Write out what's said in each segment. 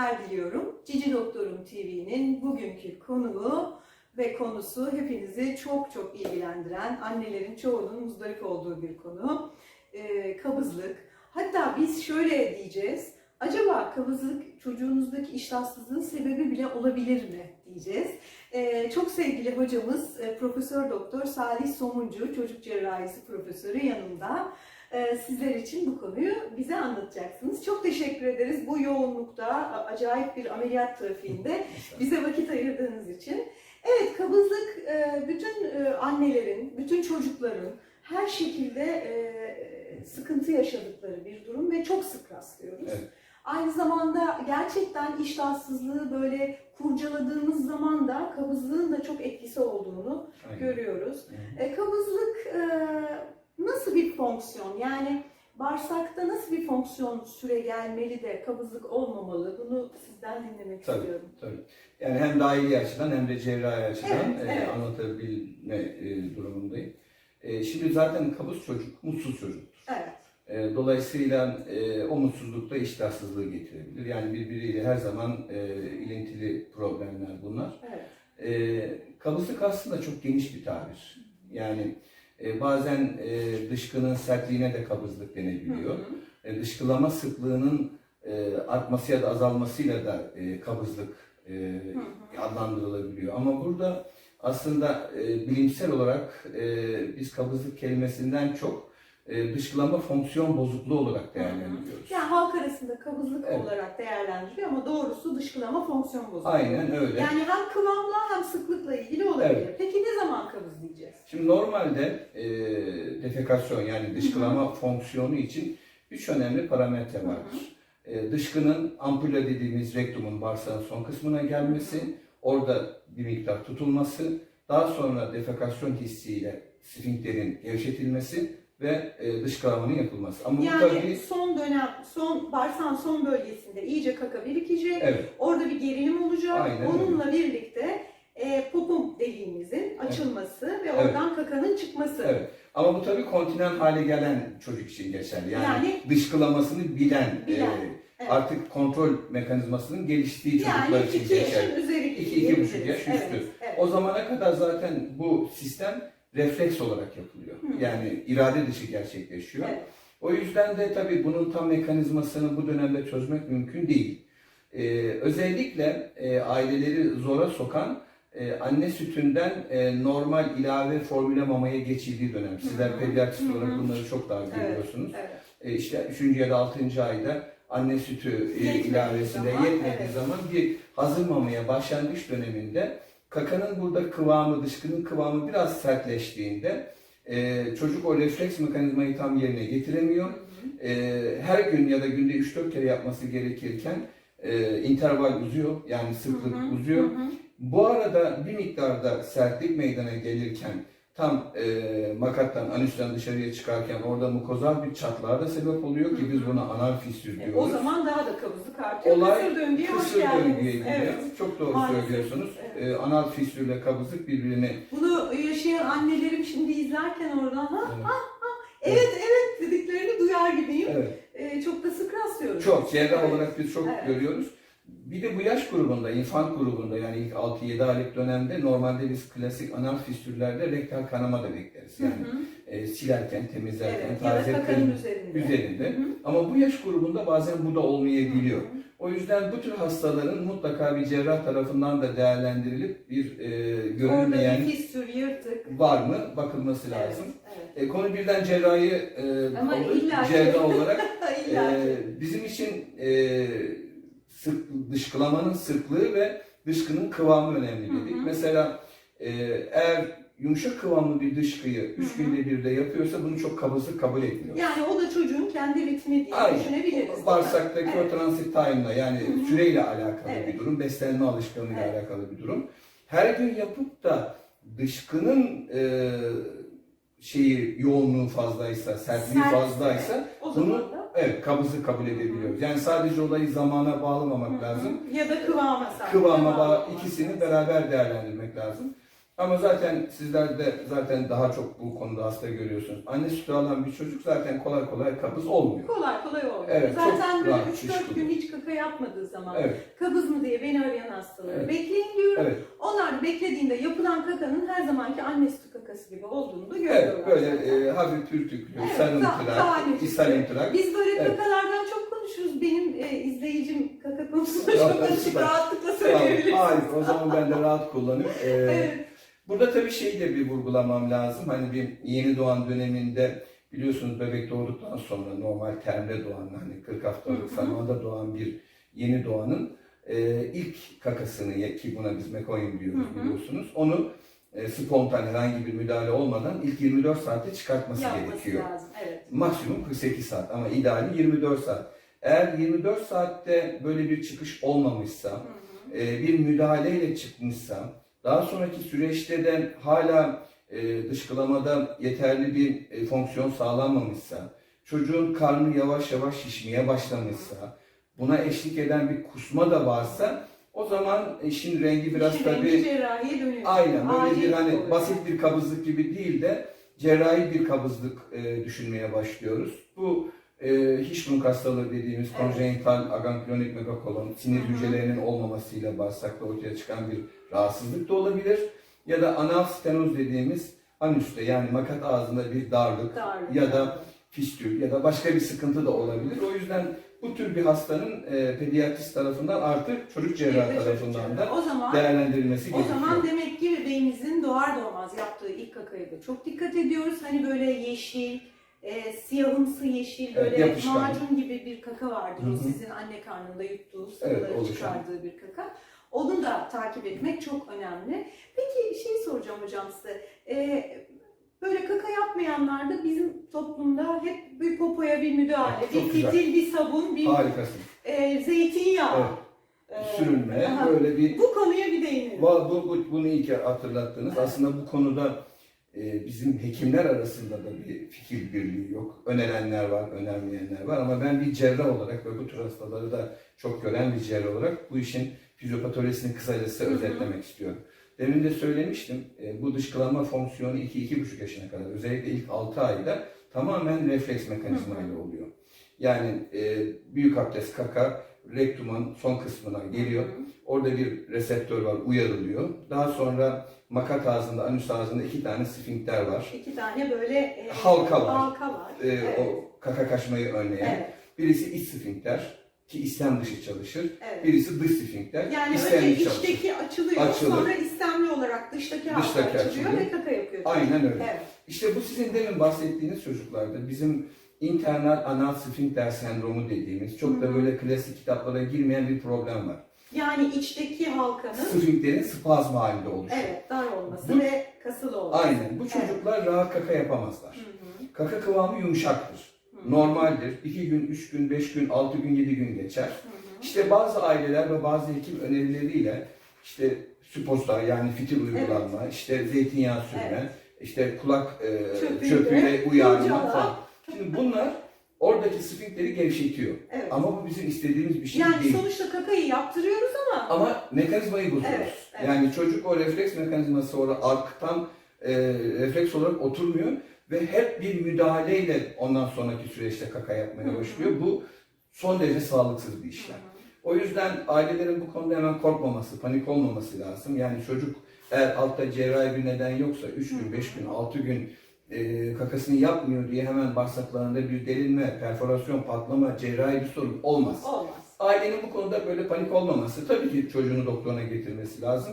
günler diliyorum. Cici Doktorum TV'nin bugünkü konuğu ve konusu hepinizi çok çok ilgilendiren, annelerin çoğunun muzdarip olduğu bir konu. Ee, kabızlık. Hatta biz şöyle diyeceğiz. Acaba kabızlık çocuğunuzdaki iştahsızlığın sebebi bile olabilir mi diyeceğiz. Ee, çok sevgili hocamız e, Profesör Doktor Salih Somuncu, çocuk cerrahisi profesörü yanımda. Ee, sizler için bu konuyu bize anlatacaksınız. Çok teşekkür ederiz bu yoğunlukta, acayip bir ameliyat trafiğinde bize vakit ayırdığınız için. Evet, kabızlık e, bütün e, annelerin, bütün çocukların her şekilde e, sıkıntı yaşadıkları bir durum ve çok sık rastlıyoruz. Evet. Aynı zamanda gerçekten iştahsızlığı böyle kurcaladığımız zaman da kabızlığın da çok etkisi olduğunu Aynen. görüyoruz. Hı. E, kabızlık e, nasıl bir fonksiyon? Yani bağırsakta nasıl bir fonksiyon süre gelmeli de kabızlık olmamalı? Bunu sizden dinlemek Tabii. istiyorum. Tabii. Yani hem dahili açıdan hem de cerrahi açıdan Evet, e, evet. anlatabilme e, durumundayım. E, şimdi zaten kabız çocuk mutsuz çocuktur. Evet. E, dolayısıyla e, o mutsuzluk da iştahsızlığı getirebilir. Yani birbiriyle her zaman e, ilintili problemler bunlar. Evet. E, kabızlık aslında çok geniş bir tabir. Yani e, bazen e, dışkının sertliğine de kabızlık denebiliyor. Hı hı. E, dışkılama sıklığının e, artması ya da azalmasıyla da e, kabızlık e, hı. adlandırılabiliyor. Ama burada aslında e, bilimsel olarak e, biz kabızlık kelimesinden çok e, dışkılama fonksiyon bozukluğu olarak değerlendiriyoruz. Yani halk arasında kabızlık Evet. olarak değerlendiriliyor ama doğrusu dışkılama fonksiyon bozukluğu. Aynen öyle. Yani hem kıvamla hem sıklıkla ilgili olabilir. Evet. Peki ne zaman kabız diyeceğiz? Şimdi normalde e, defekasyon yani dışkılama fonksiyonu için üç önemli parametre vardır. E, dışkının ampulla dediğimiz rektumun bağırsağın son kısmına gelmesi, orada bir miktar tutulması, daha sonra defekasyon hissiyle sfinkterin gevşetilmesi ve e, dışkılamanın yapılması. Ama bu Yani tabii son dönem, son bağırsağın son bölgesinde iyice kaka birikecek. evet, Orada bir gerilim olacak. Aynen Onunla birlikte e, popom deliğimizin açılması ve oradan kakanın çıkması. evet. Ama bu tabii kontinent hale gelen çocuk için geçerli. Yani, Yani- dışkılamasını bilen, Bilen, e, evet. artık kontrol mekanizmasının geliştiği çocuklar Yani için iki geçerli. yaşın üzeri İki, iki diyebiliriz. buçuk yaş üstü. Evet, evet. O zamana kadar zaten bu sistem refleks olarak yapılıyor. Hı. Yani irade dışı gerçekleşiyor. Evet. O yüzden de tabii bunun tam mekanizmasını bu dönemde çözmek mümkün değil. Ee, özellikle e, aileleri zora sokan e, anne sütünden e, normal ilave formüle mamaya geçildiği dönem. Sizler pediatrist olarak bunları çok daha Evet. görüyorsunuz. Evet. E, işte 3. ya da 6. ayda anne sütü e, Yetmediği ilavesinde zaman, yetmediği evet. zaman bir hazır mamaya başlangıç döneminde kakanın burada kıvamı, dışkının kıvamı biraz sertleştiğinde e, çocuk o refleks mekanizmayı tam yerine getiremiyor. E, her gün ya da günde 3-4 kere yapması gerekirken e, interval uzuyor yani sıklık Hı hı, uzuyor. hı. Bu arada bir miktarda sertlik meydana gelirken tam e, makattan, anüsten dışarıya çıkarken orada mukozal bir çatlağa da sebep oluyor ki biz buna anal fistül E, diyoruz. O zaman daha da kabızlık artıyor. Olay Kısır döngüye hoş geldiniz. Evet. Çok doğru Maalesef. söylüyorsunuz. Evet. E, anal fistülle kabızlık birbirini Bunu yaşayan annelerim şimdi izlerken oradan ha Evet. evet evet dediklerini duyar gibiyim. evet, E, çok da sık rastlıyoruz. çok cerrah Evet. olarak biz çok Evet. görüyoruz. Bir de bu yaş grubunda, infant grubunda yani ilk 6-7 aylık dönemde normalde biz klasik anal fistüllerde rektal kanama da bekleriz. Hı Yani hı. e, silerken, temizlerken, Evet. Taze kırın üzerinde. üzerinde. Hı hı. Ama bu yaş grubunda bazen bu da olmayabiliyor. Hı hı. O yüzden bu tür hastaların mutlaka bir cerrah tarafından da değerlendirilip bir e, Orada bir fistül, yırtık. var mı bakılması lazım. Evet, evet. E, konu birden cerrahi e, Ama ki. cerrah olarak e, bizim için e, sık, dışkılamanın sıklığı ve dışkının kıvamı önemli dedik. Hı hı. Mesela e, eğer yumuşak kıvamlı bir dışkıyı üç Hı hı. günde bir de yapıyorsa bunu çok kabızlık kabul etmiyor. Yani o da çocuğun kendi ritmi diye Aynen. düşünebiliriz. Bağırsaktaki Evet. o transit time'la yani Hı hı. süreyle alakalı Evet. bir durum, beslenme alışkanlığıyla Evet. alakalı bir durum. Her gün yapıp da dışkının e, şeyi yoğunluğu fazlaysa, sertliği Sertse, fazlaysa zaman bunu evet kabızlık kabul edebiliyoruz. Yani sadece olayı zamana bağlamamak lazım. ya da kıvama sadece. Kıvama bağ ikisini beraber değerlendirmek lazım. Ama zaten sizler de zaten daha çok bu konuda hasta görüyorsunuz. Anne sütü alan bir çocuk zaten kolay kolay kabız olmuyor. Kolay kolay olmuyor. Evet, Zaten böyle rahat 3-4 iş gün hiç kaka yapmadığı zaman Evet, kabız mı diye beni arayan hastaları Evet. bekleyin diyorum. evet. Onlar beklediğinde yapılan kakanın her zamanki anne sütü kakası gibi olduğunu da Evet, görüyorlar. böyle zaten. e, hafif pürtüklü, Evet, sarımtırak, isalimtırak. Biz böyle Evet. kakalardan çok konuşuruz. Benim e, izleyicim kaka konusunda çok açık rahatlıkla Tamam, söyleyebilirsiniz. harika. O zaman ben de rahat kullanayım. Ee, Evet. Burada tabii şeyi de bir vurgulamam lazım. Hani bir yeni doğan döneminde biliyorsunuz bebek doğduktan sonra normal termde doğan hani 40 Hı haftalık zamanda doğan bir yeni doğanın e, ilk kakasını ki buna biz mekonyum diyoruz Hı hı. biliyorsunuz. Onu e, spontan herhangi bir müdahale olmadan ilk 24 saatte çıkartması Yapması gerekiyor. lazım. Evet. Maksimum 48 saat ama ideali 24 saat. Eğer 24 saatte böyle bir çıkış olmamışsa, Hı hı. e, bir müdahaleyle çıkmışsa, daha sonraki süreçte de hala e, dışkılamada yeterli bir e, fonksiyon sağlanmamışsa, çocuğun karnı yavaş yavaş şişmeye başlamışsa, buna eşlik eden bir kusma da varsa, o zaman işin rengi biraz İşin tabii rengi cerrahiye dönüyor. Aynen böyle Acil bir hani oluyor. basit bir kabızlık gibi değil de cerrahi bir kabızlık e, düşünmeye başlıyoruz. Bu e, Hirschsprung hastalığı dediğimiz Evet. konjenital aganklonik megakolon sinir hücrelerinin olmamasıyla bağırsakta ortaya çıkan bir rahatsızlık da olabilir. Ya da anal stenoz dediğimiz anüste yani makat ağzında bir darlık Darlık. ya da fistül ya da başka bir sıkıntı da olabilir. O yüzden bu tür bir hastanın e, pediatrist tarafından artık çocuk cerrahı tarafından da o zaman değerlendirilmesi o gerekiyor. zaman demek ki bebeğimizin doğar doğmaz yaptığı ilk kakaya da çok dikkat ediyoruz. Hani böyle yeşil, e, siyahımsı yeşil, Evet, böyle yapışkan. macun gibi bir kaka vardır. Hı O sizin anne karnında yuttuğu, Evet, sıvıları oluşan. çıkardığı bir kaka. Onu da takip etmek çok önemli. Peki şey soracağım hocam size. E, böyle kaka yapmayanlarda bizim toplumda hep bir popoya bir müdahale, Çok bir güzel. fitil, bir sabun, bir Harikasın. e, zeytinyağı. Evet. e, Sürünme, aha. böyle bir... Bu konuya bir değinelim. Bu, bu, bunu iyi ki hatırlattınız. Aslında bu konuda bizim hekimler arasında da bir fikir birliği yok. Önerenler var, önermeyenler var ama ben bir cerrah olarak ve bu tür hastaları da çok gören bir cerrah olarak bu işin fizyopatolojisini kısacası özetlemek istiyorum. Demin de söylemiştim, e, bu dışkılama fonksiyonu 2-2,5 yaşına kadar, özellikle ilk 6 ayda tamamen refleks mekanizmayla oluyor. Yani e, büyük abdest kaka, rektumun son kısmına geliyor. Orada bir reseptör var, uyarılıyor. Daha sonra makat ağzında, anüs ağzında iki tane sfinkter var. İki tane böyle e, Halka var. halka var. Ee, evet. O kaka kaçmayı önleyen. evet. Birisi iç sfinkter ki istem dışı çalışır. evet. Birisi dış sfinkter. Yani önce çalışır. içteki açılıyor, Açılır. sonra istemli olarak dıştaki Dıştaki açılıyor açılıyor. ve kaka yapıyor. Aynen öyle. Evet. İşte bu sizin demin bahsettiğiniz çocuklarda bizim internal anal sfinkter sendromu dediğimiz çok da böyle klasik kitaplara girmeyen bir problem var. Yani içteki halkanın Sfinkterin spazm halinde oluşuyor. evet dar olması Bu- ve kasılı olması. Aynen. Bu çocuklar rahat kaka yapamazlar. Hı hı. Kaka kıvamı yumuşaktır. Hı. Normaldir. 2 gün, 3 gün, 5 gün, 6 gün, 7 gün geçer. Hı hı. İşte bazı aileler ve bazı hekim önerileriyle işte süposa yani fitil uygulanma, işte zeytinyağı sürme, işte kulak e, Çöpüyle, çöpüyle uyarma falan. Şimdi bunlar oradaki sfinkteri gevşetiyor. Evet. Ama bu bizim istediğimiz bir şey yani değil. sonuçta kakayı yaptırıyoruz ama Ama mekanizmayı bozuyoruz. Evet, evet. Yani çocuk o refleks mekanizması olarak arktan e, refleks olarak oturmuyor ve hep bir müdahaleyle ondan sonraki süreçte kaka yapmaya başlıyor. Bu son derece sağlıksız bir işlem. O yüzden ailelerin bu konuda hemen korkmaması, panik olmaması lazım. Yani çocuk eğer altta cerrahi bir neden yoksa 3 gün, 5 gün, 6 gün e, kakasını yapmıyor diye hemen bağırsaklarında bir delinme, perforasyon, patlama, cerrahi bir sorun olmaz. olmaz. Ailenin bu konuda böyle panik olmaması, tabii ki çocuğunu doktoruna getirmesi lazım.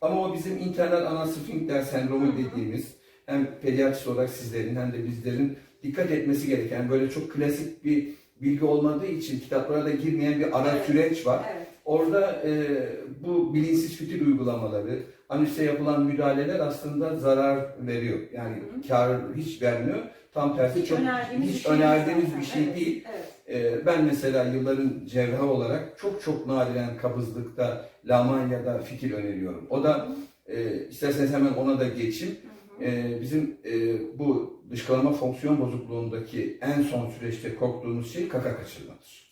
Ama o bizim internal anal sfinkter sendromu dediğimiz hem pediatrist olarak sizlerin hem de bizlerin dikkat etmesi gereken böyle çok klasik bir bilgi olmadığı için kitaplara da girmeyen bir ara Evet. süreç var. Evet. Orada e, bu bilinçsiz fitil uygulamaları, anüse yapılan müdahaleler aslında zarar veriyor. Yani Hı kar hiç vermiyor. Tam tersi Hiç çok önerdiğimiz hiç bir şey önerdiğimiz bir şey Evet, değil. Evet. Ee, Ben mesela yılların cerrahı olarak çok çok nadiren kabızlıkta lamanyada fitil öneriyorum. O da e, isterseniz hemen ona da geçeyim. Hı hı. E, bizim e, bu dışkılama fonksiyon bozukluğundaki en son süreçte korktuğumuz şey kaka kaçırmadır.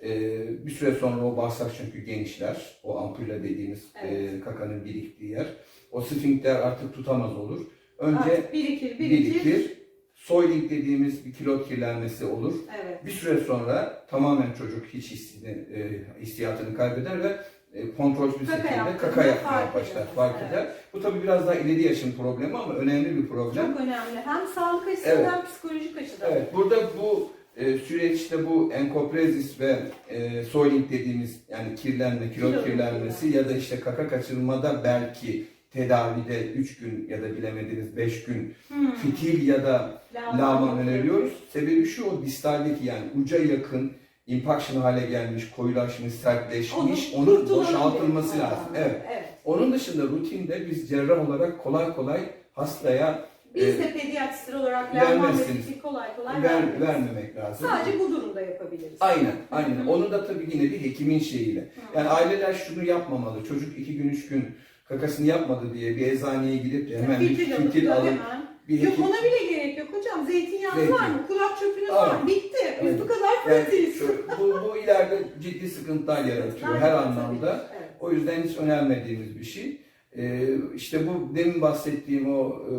Evet. E, bir süre sonra o bağırsak çünkü genişler. O ampulle dediğimiz e, Evet. kakanın biriktiği yer. O sfinkter artık tutamaz olur. Önce Artık birikir, birikir. birikir. Soiling dediğimiz bir kilot kirlenmesi olur. Evet. Bir süre sonra tamamen çocuk hiç hissini, e, hissiyatını kaybeder ve e, kontrolsüz bir şekilde yaptığında kaka yapmaya fark başlar, eder. fark Evet. eder. Bu tabii biraz daha ileri yaşın problemi ama önemli bir problem. Çok önemli. Hem sağlık açısından Evet. hem psikolojik açıdan. Evet, burada bu e, süreçte bu enkoprezis ve e, soiling dediğimiz yani kirlenme, Kilot kirlenmesi ya da işte kaka kaçırmada belki tedavide 3 gün ya da bilemediniz 5 gün Hmm. fitil ya da Lağman öneriyoruz. Sebebi şu o distaldeki yani uca yakın impaction hale gelmiş, koyulaşmış, sertleşmiş, onun kurtulalım boşaltılması lazım. Evet. evet. Onun dışında rutinde biz cerrah olarak kolay kolay hastaya Biz de pediatristler olarak lağman ve vermezsiniz. kolay kolay ver, vermeyiz. vermemek lazım. Sadece bu durumda yapabiliriz. Aynen, aynen. Hı. Onun da tabii yine bir hekimin şeyiyle. Yani aileler şunu yapmamalı. Çocuk iki gün, üç gün kakasını yapmadı diye bir eczaneye gidip de hemen bir Fitil alıp hemen. bir Yok hekim... ona bile gerek yok hocam. Zeytinyağınız Zeytin. var mı? Kulak çöpünüz var Aynen. mı? Bitti. Biz bu kadar Yani pratiyiz. şu- bu, bu ileride ciddi sıkıntılar yaratıyor her Tabii, anlamda. Evet. O yüzden hiç önermediğimiz bir şey. Ee, işte bu demin bahsettiğim o e,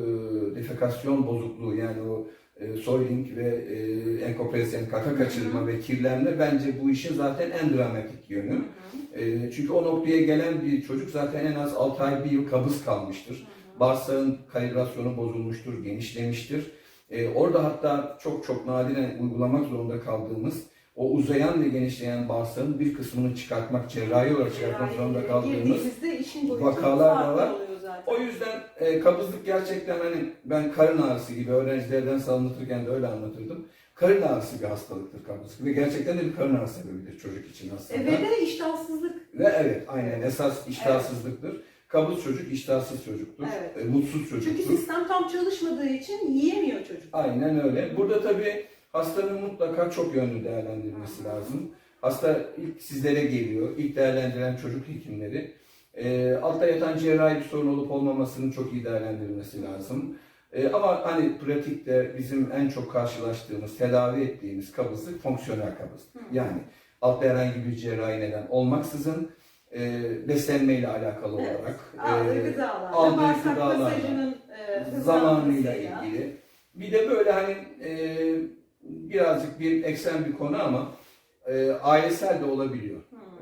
defekasyon bozukluğu yani o e, soiling ve e, enkopresyon, kaka kaçırma ve kirlenme bence bu işin zaten en dramatik yönü. Hı hı. E, çünkü o noktaya gelen bir çocuk zaten en az 6 ay bir yıl kabız kalmıştır. Bağırsağın kalibrasyonu bozulmuştur, genişlemiştir. E, orada hatta çok çok nadiren uygulamak zorunda kaldığımız o uzayan ve genişleyen bağırsağın bir kısmını çıkartmak, cerrahi olarak çıkartmak zorunda kaldığımız vakalar da var. o yüzden e, kabızlık gerçekten hani ben karın ağrısı gibi öğrencilerden anlatırken de öyle anlatırdım. Karın ağrısı bir hastalıktır kabızlık ve gerçekten de bir karın ağrısı sebebidir çocuk için aslında. E, ve de iştahsızlık. Ve evet aynen esas iştahsızlıktır. Kabız çocuk iştahsız çocuktur. Evet. e, mutsuz Çünkü çocuktur. sistem tam çalışmadığı için yiyemiyor çocuk. Aynen öyle. Burada tabii hastanın mutlaka çok yönlü değerlendirilmesi lazım. Hasta ilk sizlere geliyor. İlk değerlendiren çocuk hekimleri. E, altta yatan cerrahi bir sorun olup olmamasının çok iyi değerlendirilmesi lazım. E, ama hani pratikte bizim en çok karşılaştığımız, tedavi ettiğimiz kabızlık fonksiyonel kabızlık. Hı. Yani altta herhangi bir cerrahi neden olmaksızın e, beslenmeyle alakalı Evet. olarak, Aldığı e, aldığı gıdalarla, e, zamanıyla ilgili. Bir de böyle hani e, birazcık bir eksen bir konu ama e, ailesel de olabiliyor.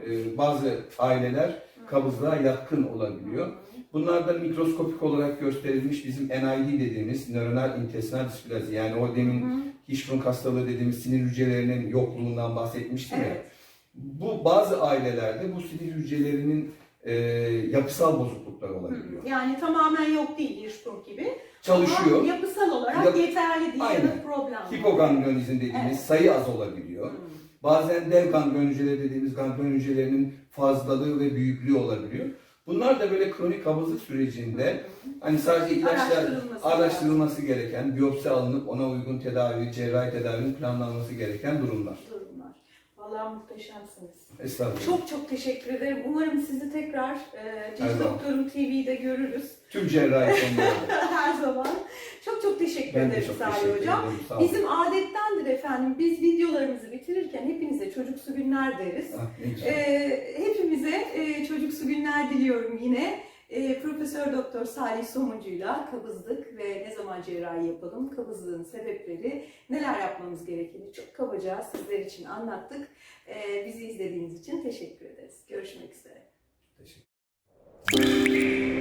E, bazı aileler kabızlığa yatkın olabiliyor. Bunlar da mikroskopik olarak gösterilmiş bizim NID dediğimiz nöronal intestinal displazi yani o demin. Hirschsprung hastalığı dediğimiz sinir hücrelerinin yokluğundan bahsetmiştim ya. Evet. Bu bazı ailelerde bu sinir hücrelerinin e, yapısal bozukluklar olabiliyor. Yani tamamen yok değil Hirschsprung gibi. Çalışıyor. Ama yapısal olarak Yap- yeterli değil ya da Aynen. problem var. Hipoganglionizm dediğimiz Evet. sayı az olabiliyor. Bazen dev ganglion hücreleri dediğimiz ganglion hücrelerinin fazlalığı ve büyüklüğü olabiliyor. Bunlar da böyle kronik kabızlık sürecinde hani sadece ilaçlar Araştırılması araştırılması gereken, biyopsi alınıp ona uygun tedavi, cerrahi tedavinin planlanması gereken durumlar. durumlar. Vallahi muhteşemsiniz. Estağfurullah. Çok çok teşekkür ederim. Umarım sizi tekrar e, Her Cici zaman. Doktorum TV'de görürüz. Tüm cerrahi konularda. Her zaman. Çok çok teşekkür ben de ederim çok Salih teşekkür Hocam. ederim. Sağ olun. Bizim adettendir efendim. Biz videolarımızı bitirirken hepinize çocuksu günler deriz. Ah, ne güzel. Ee, hepimize e, çocuksu günler diliyorum yine. E, Profesör Doktor Salih Somuncu'yla kabızlık ve ne zaman cerrahi yapalım, kabızlığın sebepleri, neler yapmamız gerektiğini çok kabaca sizler için anlattık. E, bizi izlediğiniz için teşekkür ederiz. Görüşmek üzere. Teşekkür